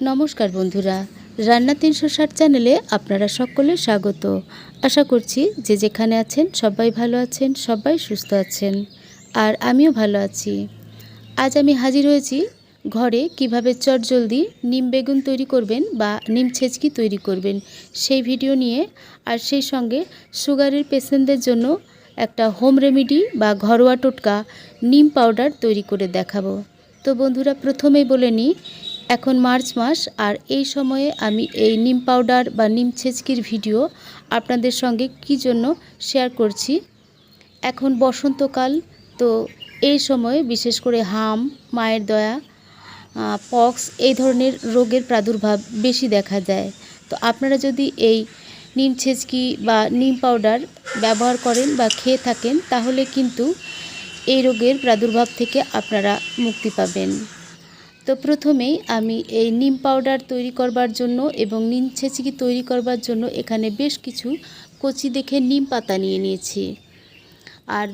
নমস্কার বন্ধুরা, রান্না তিনশো ষাট চ্যানেলে আপনারা সকলে স্বাগত। আশা করছি যে যেখানে আছেন সবাই ভালো আছেন, সবাই সুস্থ আছেন, আর আমিও ভালো আছি। আজ আমি হাজির হয়েছি ঘরে কীভাবে চটজলদি নিম বেগুন তৈরি করবেন বা নিম ছেচকি তৈরি করবেন সেই ভিডিও নিয়ে, আর সেই সঙ্গে সুগারের পেশেন্টদের জন্য একটা হোম রেমেডি বা ঘরোয়া টোটকা নিম পাউডার তৈরি করে দেখাবো। তো বন্ধুরা, প্রথমেই বলে নিই এখন মার্চ মাস, আর এই সময়ে আমি এই নিম পাউডার বা নিম ছেচকির ভিডিও আপনাদের সঙ্গে কি জন্য শেয়ার করছি। এখন বসন্তকাল, তো এই সময়ে বিশেষ করে হাম, মায়ের দয়া পক্স এই ধরনের রোগের প্রাদুর্ভাব বেশি দেখা যায়। তো আপনারা যদি এই নিম ছেচকি বা নিম পাউডার ব্যবহার করেন বা খেয়ে থাকেন, তাহলে কিন্তু এই রোগের প্রাদুর্ভাব থেকে আপনারা মুক্তি পাবেন। তো প্রথমেই আমি এই নিম পাউডার তৈরি করবার জন্য এবং নিম ছেঁচিকি তৈরি করবার জন্য এখানে বেশ কিছু কচি দেখে নিম পাতা নিয়ে নিয়েছি। আর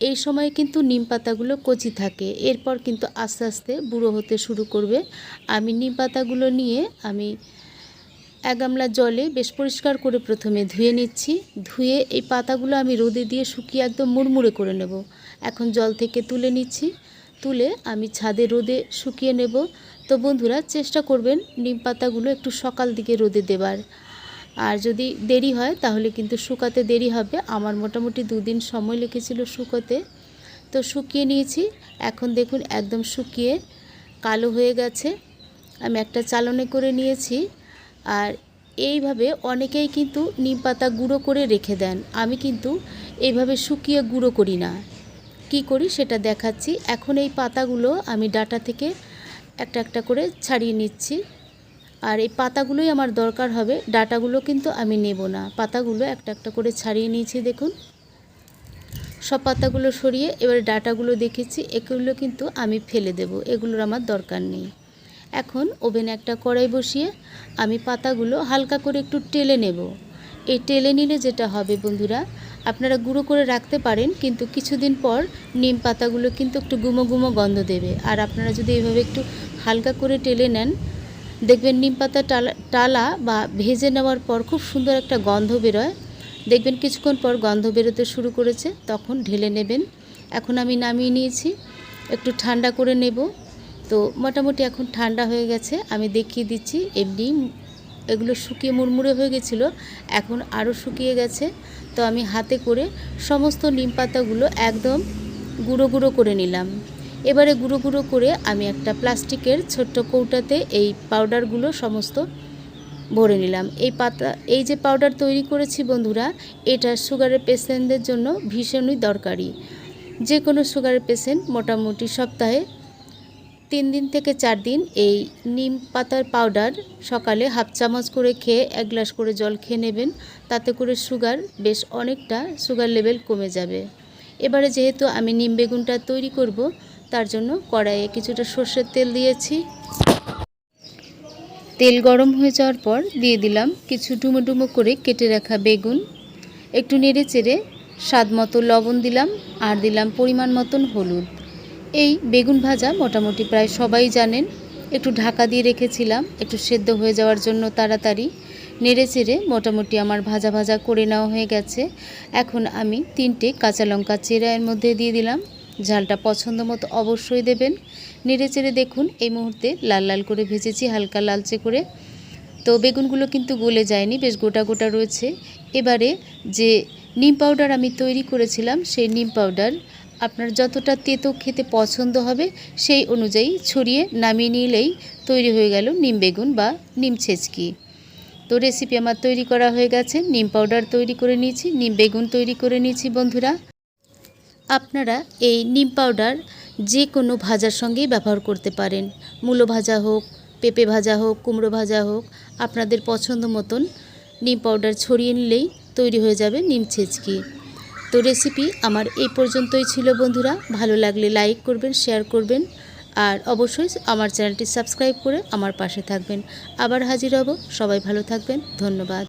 এই সময় কিন্তু নিম পাতাগুলো কচি থাকে। এরপর কিন্তু আস্তে আস্তে বুড়ো হতে শুরু করবে। আমি নিম পাতাগুলো নিয়ে আমি এক গামলা জলে বেশ পরিষ্কার করে প্রথমে ধুয়ে নিচ্ছি। ধুয়ে এই পাতাগুলো আমি রোদে দিয়ে শুকিয়ে একদম মুড়মুড়ে করে নেব। এখন জল থেকে তুলে নিচ্ছি। তুলে আমি ছাদে রোদে শুকিয়ে নেব। তো বন্ধুরা, চেষ্টা করবেন নিম পাতাগুলো একটু সকাল দিকে রোদে দেবার। আর যদি দেরি হয়, তাহলে কিন্তু শুকাতে দেরি হবে। আমার মোটামুটি দুদিন সময় লেগেছিল শুকোতে। তো শুকিয়ে নিয়েছি। এখন দেখুন, একদম শুকিয়ে কালো হয়ে গেছে। আমি একটা চালনে করে নিয়েছি। আর এইভাবে অনেকেই কিন্তু নিম পাতা গুঁড়ো করে রেখে দেন। আমি কিন্তু এইভাবে শুকিয়ে গুঁড়ো করি না। কি করি সেটা দেখাচ্ছি। এখন এই পাতাগুলো আমি ডাটা থেকে একটা একটা করে ছাড়িয়ে নিচ্ছি। আর এই পাতাগুলোই আমার দরকার হবে। ডাটাগুলো কিন্তু আমি নেব না। পাতাগুলো একটা একটা করে ছাড়িয়ে নিয়েছি দেখুন। সব পাতাগুলো সরিয়ে এবার ডাটাগুলো দেখেছি। এগুলো কিন্তু আমি ফেলে দেব। এগুলোর আমার দরকার নেই। এখন ওভেনে একটা কড়াই বসিয়ে আমি পাতাগুলো হালকা করে একটু টেলে নেব। এই টেলে নিলে যেটা হবে বন্ধুরা আপনারা গুঁড়ো করে রাখতে পারেন, কিন্তু কিছুদিন পর নিম পাতাগুলো কিন্তু একটু গুমো গুমো গন্ধ দেবে। আর আপনারা যদি এভাবে একটু হালকা করে টেলে নেন, দেখবেন নিম পাতা টালা টালা বা ভেজে নেওয়ার পর খুব সুন্দর একটা গন্ধ বেরোয়। দেখবেন কিছুক্ষণ পর গন্ধ বেরোতে শুরু করেছে, তখন ঢেলে নেবেন। এখন আমি নামিয়ে নিয়েছি, একটু ঠান্ডা করে নেব। তো মোটামুটি এখন ঠান্ডা হয়ে গেছে, আমি দেখিয়ে দিচ্ছি, এমনি এগুলো শুকিয়ে মুড়মুড়ে হয়ে গেছিল, এখন আরও শুকিয়ে গেছে। তো আমি হাতে করে সমস্ত নিম পাতাগুলো একদম গুঁড়ো গুঁড়ো করে নিলাম। এবারে গুঁড়ো গুঁড়ো করে আমি একটা প্লাস্টিকের ছোট্ট কৌটাতে এই পাউডারগুলো সমস্ত ভরে নিলাম। এই পাতা, এই যে পাউডার তৈরি করেছি বন্ধুরা, এটা সুগারের পেশেন্টদের জন্য ভীষণই দরকারি। যে কোনো সুগারের পেশেন্ট মোটামুটি সপ্তাহে তিন দিন থেকে চার দিন এই নিম পাতার পাউডার সকালে হাফ চামচ করে খেয়ে এক গ্লাস করে জল খেয়ে নেবেন। তাতে করে সুগার বেশ অনেকটা সুগার লেভেল কমে যাবে। এবারে যেহেতু আমি নিম বেগুনটা তৈরি করব, তার জন্য কড়াইয়ে কিছুটা সর্ষের তেল দিয়েছি। তেল গরম হয়ে যাওয়ার পর দিয়ে দিলাম কিছু ডুমো ডুমো করে কেটে রাখা বেগুন। একটু নেড়ে চেড়ে স্বাদ মতো লবণ দিলাম আর দিলাম পরিমাণ মতন হলুদ। এই বেগুন ভাজা মোটামুটি প্রায় সবাই জানেন। একটু ঢাকা দিয়ে রেখেছিলাম, একটু সেদ্ধ হয়ে যাওয়ার জন্য তাড়াতাড়ি। নেড়ে চেড়ে মোটামুটি আমার ভাজা ভাজা করে নেওয়া হয়ে গেছে। এখন আমি তিনটে কাঁচা লঙ্কা চেরা এর মধ্যে দিয়ে দিলাম। ঝালটা পছন্দ মতো অবশ্যই দেবেন। নেড়ে চেড়ে দেখুন, এই মুহূর্তে লাল লাল করে ভেজেছি, হালকা লালচে করে। তো বেগুনগুলো কিন্তু গলে যায়নি, বেশ গোটা গোটা রয়েছে। এবারে যে নিম পাউডার আমি তৈরি করেছিলাম, সেই নিম পাউডার আপনার যতটা তেতো খেতে পছন্দ হবে, সেই অনুযায়ী ছড়িয়ে নামিয়ে নিলেই তৈরি হয়ে গেল নিম বেগুন বা নিম ছেচকি। তো রেসিপি আমার তৈরি করা হয়ে গেছে, নিম পাউডার তৈরি করে নিয়েছি, নিম বেগুন তৈরি করে নিয়েছি বন্ধুরা। আপনারা এই নিম পাউডার যে কোনো ভাজার সঙ্গেই ব্যবহার করতে পারেন। মূলো ভাজা হোক, পেঁপে ভাজা হোক, কুমড়ো ভাজা হোক, আপনাদের পছন্দ মতন নিম পাউডার ছড়িয়ে নিলেই তৈরি হয়ে যাবে নিম ছেচকি। তো রেসিপি আমার এই পর্যন্তই ছিল বন্ধুরা। ভালো লাগলে লাইক করবেন শেয়ার করবেন, আর অবশ্যই আমার চ্যানেলটি সাবস্ক্রাইব করে আমার পাশে থাকবেন। আবার হাজির হব। সবাই ভালো থাকবেন। ধন্যবাদ।